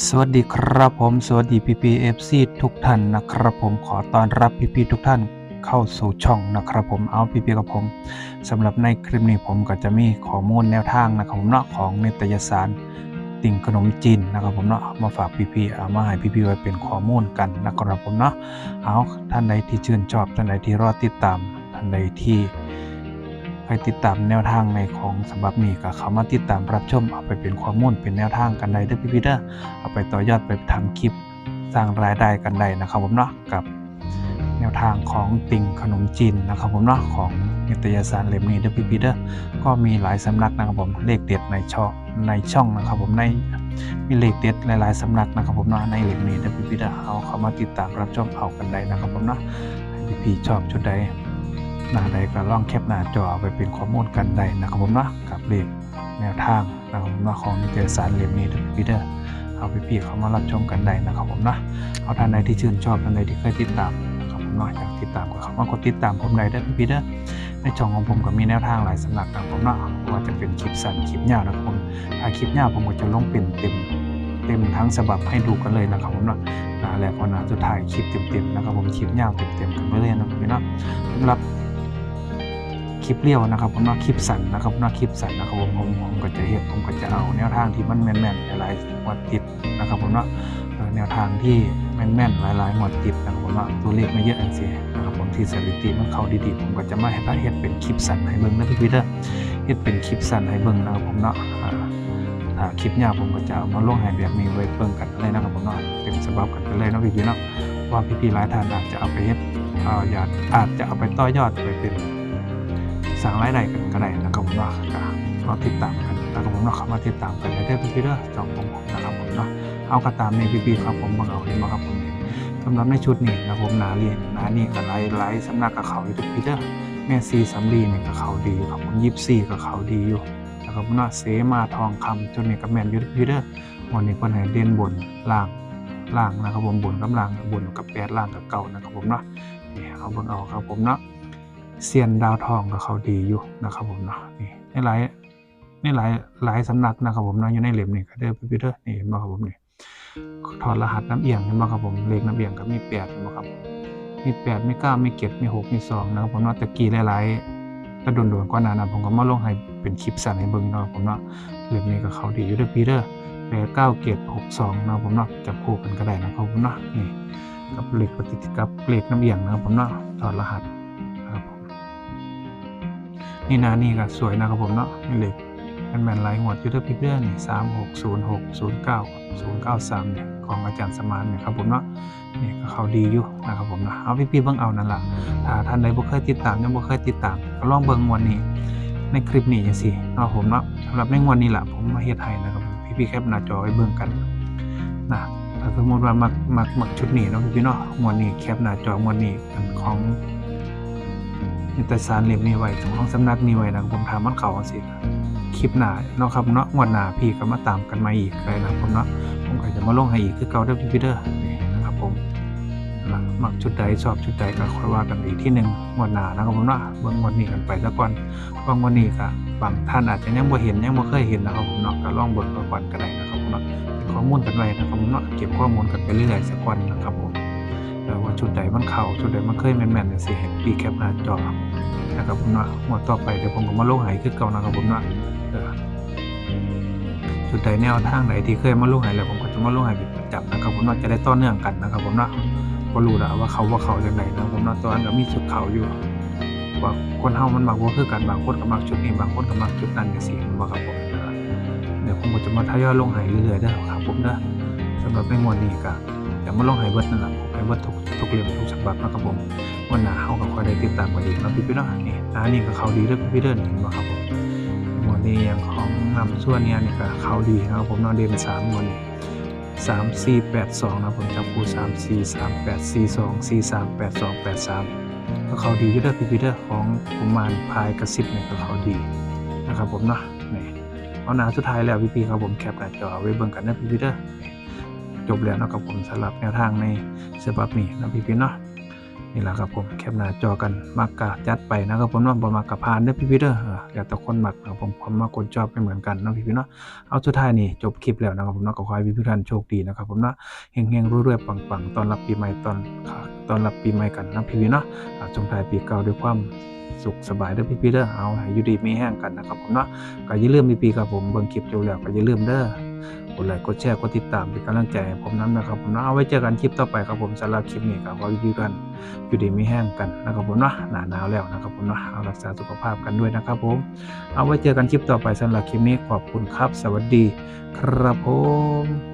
สวัสดีครับผมสวัสดีพีพีเอฟซีทุกท่านนะครับผมขอต้อนรับพีพีทุกท่านเข้าสู่ช่องนะครับผมเอาพีพีกับผมสำหรับในคลิปนี้ผมก็จะมีข้อมูลแนวทางนะครับผมเนาะของนิตยสารติ่งขนมจีนนะครับผมเนาะมาฝากพีพีเอามาให้พีพีไว้เป็นข้อมูลกันนะครับผมเนาะเอาท่านใดที่ชื่นชอบท่านใดที่รอติดตามท่านใดที่ ไปติดตามแนวทางในของฉบับนี้ก็เขามาติดตามรับชมเอาไปเป็นข้อมูลเป็นแนวทางกันได้เด้อพี่พี่เด้อเอาไปต่อยอดไปทำคลิปสร้างรายได้กันได้นะครับผมเนาะกับแนวทางของติ่งขนมจีนนะครับผมเนาะของนิตยสารเล่มนี้เด้อพี่พี่ๆเด้อก็มีหลายสำนักนะครับผมเลขเด็ดในช่องในช่องนะครับผมในมีเลขเด็ดหลายๆสำนักนะครับผมเนาะในเล่มนี้เด้อพี่พี่ๆเด้อเอาเข้ามาติดตามรับชมเอากันได้นะครับผมเนาะให้พี่พี่ๆชอบชุดใด หน้าใดก็ลองแคปหน้าจอเอาไปเป็นข้อมูลกันได้นะครับผมเนาะกับเลขแนวทางนะครับผมเนาะของนิตยสารเล่มนี้ทุกพีเดอร์เอาไปพี่เขามารับชมกันได้นะครับผมนะเอาท่านใดที่ชื่นชอบท่านใดที่เคยติดตามนะครับผมนะอยากติดตามก็เข้ามากดติดตามผมได้เด้อพี่เดอร์ในช่องของผมก็มีแนวทางหลายสำนักนะครับผมนะว่าจะเป็นคลิปสั้นคลิปยาวนะครับผมถ้าคลิปยาวผมก็จะลงเป็นเต็มเต็มทั้งฉบับให้ดูกันเลยนะครับผมนะหน้าแรกวันหน้าสุดท้ายคลิปเต็มๆนะครับผมคลิปยาวเต็มๆกันไปเลยนะครับพี่นะสำหรับ คลิปเลี้ยวนะครับผมเนาะคลิปสั้นนะครับผมเนาะคลิปสั้นนะครับผมผมผมก็จะเฮ็ดผมก็จะเอาแนวทางที่มันแม่นๆหลายๆหมวดติดนะครับผมเนาะแนวทางที่แม่นๆหลายๆหมวดติดนะครับผมเนาะตัวเลขไม่เยอะอันเสินะครับผมที่สถิติมันเข้าดีๆผมก็จะมาให้ท่านเฮ็ดเป็นคลิปสั้นให้เบิ่งนะพี่ๆเด้อเฮ็ดเป็นคลิปสั้นให้เบิ่งนะครับผมเนาะถ้าคลิปยาวผมก็จะเอามาลงให้แบบนี้ไว้เบิ่งกันเลยนะครับผมเนาะเป็นฉบับกันไปเลยนะพี่ๆเนาะว่าพี่ๆหลายท่านอาจจะเอาไปเฮ็ดเอออยากอาจจะเอาไปต่อยอดไปเป็น สร้างรายได้กันก็ได้นะครับผมเนาะก็รอติดตามกันนะครับผมเนาะเข้ามาติดตามกันได้เด้อพี่เด้อจองผมผมนะครับผมเนาะเอากระตามในพี่ๆครับผมบังเอาเห็นบ่ครับผมสำหรับในชุดนี้นะครับผมนาเรียนนานี่ก็หลายหลสำนักกับเขาอยู่ทุกพี่เด้อแม่ซีสำลีนี่ก็เขาดีอยู่ครับผมยิบซี่ก็เขาดีอยู่นะครับผมเนาะเสมาทองคำจุดนี้ก็แม่นอยู่ทุกพี่เด้อวันนี้เพิ่นให้เด่นบนล่างล่างนะครับผมบนกับล่างบนกับแปดล่างกับเก่านะครับผมเนาะนี่เอาเบิ่งเอาครับผมเนาะ เซียนดาวทองก็เขาดีอยู่นะครับผมเนาะนี่ในหลายในหลายหลายสำนักนะครับผมเนาะอยู่ในเหล่มนี่ก็เด้อพี่เด้อนี่เห็นบ่ครับผมนี่ถอดรหัสน้ำเอียงเห็นบ่ครับผมเลขน้ำเอียงก็มีแปดเห็นบ่ครับมีแปดมีเก้ามีเจ็ดมีหกมีสองนะครับผมเนาะตะกี้หลายๆก็โดนๆกว่านั้นนะผมก็มาลงให้เป็นคลิปสั้นให้เบิ่งเนาะผมเนาะเหล่มนี้ก็เขาดีอยู่เด้อพี่เด้อแปดเก้าเจ็ดหกสองนะครับผมเนาะจับคู่กันก็ได้นะครับผมเนาะนี่กับเลขปฏิกับเลขน้ำเอียงนะครับผมเนาะถอดรหัส นี่นะนี่ก็สวยนะครับผมเนาะนี่เหล็กเป็นแมนไลท์หัวยูทูบพิเตอร์นี่สามหกศูนย์หกศูนย์เก้าศูนย์เก้าสามเนี่ยของอาจารย์สมานเนี่ยครับผมเนาะนี่ก็เขาดีอยู่นะครับผมนะเอาพี่พี่ๆเบิ่งเอานั่นแหละถ้าท่านใดบ่เคยติดตามยังบ่เคยติดตามก็ลองเบิ่งวดนี้ ในคลิปนี้จังซี่เนาะผมเนาะสำหรับในวดนี้ล่ะผมมาเฮ็ดให้นะครับผมพี่ๆแคปหน้าจอไว้เบิ่งกันนะถ้าสมมติว่ามักมักมักชุดนี้เนาะพี่ๆเนาะวดนี้แคปหน้าจอวดนี้อันของ นิตยสารเล่มนี้ไว้ของสำนักนี้ไว้นะผมถามมันเขาสิคลิปหน้าเนาะครับเนาะงวดหน้าพี่ก็มาตามกันมาอีกเลยนะครับผมเนาะผมก็จะมาลงให้อีกคือเก่าเด้อพี่เด้อนี่นะครับผมมักชุดใดชอบชุดใดก็ค่อยว่ากันอีกที่หนึ่งงวดหน้านะครับผมเนาะเบิ่งงวดนี้กันไปซะก่อนบางวันนี้ก็บางท่านอาจจะยังบ่เห็นยังบ่เคยเห็นนะครับผมเนาะก็ลองเบิ่งก่อนก็ได้นะครับผมเนาะข้อมูลกันไว้นะครับผมเนาะเก็บข้อมูลกันไปเรื่อยๆสักวันนะครับผม ชุดใดมันเข่าชุดใดมันเคยแม่นๆเนี่ยสิเห็นปีแคปหน้าจอนะครับผมเนาะหมดต่อไปเดี๋ยวผมก็มาลงหายคือเก่านะครับผมเนาจุดใดแนวทางไหนที่เคยมาลงหายแล้วผมก็จะมาลงหายเป็นประจำนะครับผมเนาะจะได้ต่อเนื่องกันนะครับผมเนาะก็รู้แล้วว่าเขาว่าเขาอย่างไรนะครับผมเนาะตอนนั้นก็มีชุดเขาอยู่ว่าคนเฮามันบางว่าคือกันบางคนก็มักชุดนี้บางคนก็มักชุดนั้นอย่างสี่ว่าครับผมเดี๋ยวผมก็จะมาทยอยลงหายเรื่อยๆเด้อครับผมเด้อสำหรับในงวดนี้ก็เดี๋ยวมาลงไฮเบิร์ดนั่นแหละ ไฮเบิร์ดทุกทุกเล่มทุกฉบับนะครับผมวันหนาเขาก็คอยได้ติดตามกันอีกนะพี่พี่เนาะนี่หนานี่ก็เขาดีเด้อพี่พี่เด้อนี่เห็นบ่ครับผมวันนี้อย่างของนำส่วนเนี้ยนี่ก็เขาดีนะครับผมนาะเด่นสามวันนี้สามสี่แปดสองนะผมจับคู่สามสี่สามแปดสี่สองสี่สามแปดสองแปดสามก็เขาดีอยู่เด้อพี่พี่เด้อของกุมารพายกระซิบเนี่ยก็เขาดีนะครับผมเนาะนี่เอาหนาสุดท้ายแล้วพี่พี่ครับผมแคปหน้าจอไว้เบิ่งกันนะพี่พี่เด้อนี่จ บแล้วนาะกับผมสำหรับแนวทางในฉบับนี้นะพี่พี่ๆเนาะนี่แหละครับผมแคปหน้าจอกันมักกะจัดไปนะครับผมเนาะบมักกะพานเด้อพี่ๆเด้อแล้วแต่คนมักนะครับผมความมักคนชอบไม่เหมือนกันนะพี่ๆเนาะเอาสุดท้ายนี่จบคลิปแล้วนะครับผมเนาะก็ขอให้พี่ๆทุกท่านโชคดีนะครับผมเนาะเฮงๆรวยๆปังๆตอนรับปีใหม่ตอนตอนรับปีใหม่กันนะพี่ๆเนาะอ่าจงทายปีเก่าด้วยความสุขสบายเด้อพี่ๆเด้อเอาให้อยู่ดีไมีแห้งกันนะครับผมเนาะก็อย่าลืมพี่ๆครับผมเบิ่งคลิปจบแล้วก็อย่าลืมเด้อ กดไลค์กดแชร์กดติดตามเป็นกำลังใจให้ผมน้ำนะครับผมนะเอาไว้เจอกันคลิปต่อไปครับผมสำหรับคลิปนี้ก็ขอพี่ๆทุกท่านอยู่ดีไม่แห้งกันนะครับผมนะหนาหนาวแล้วนะครับผมนะเอารักษาสุขภาพกันด้วยนะครับผม เอาไว้เจอกันคลิปต่อไปสำหรับคลิปนี้ขอบคุณครับ สวัสดี ครับผม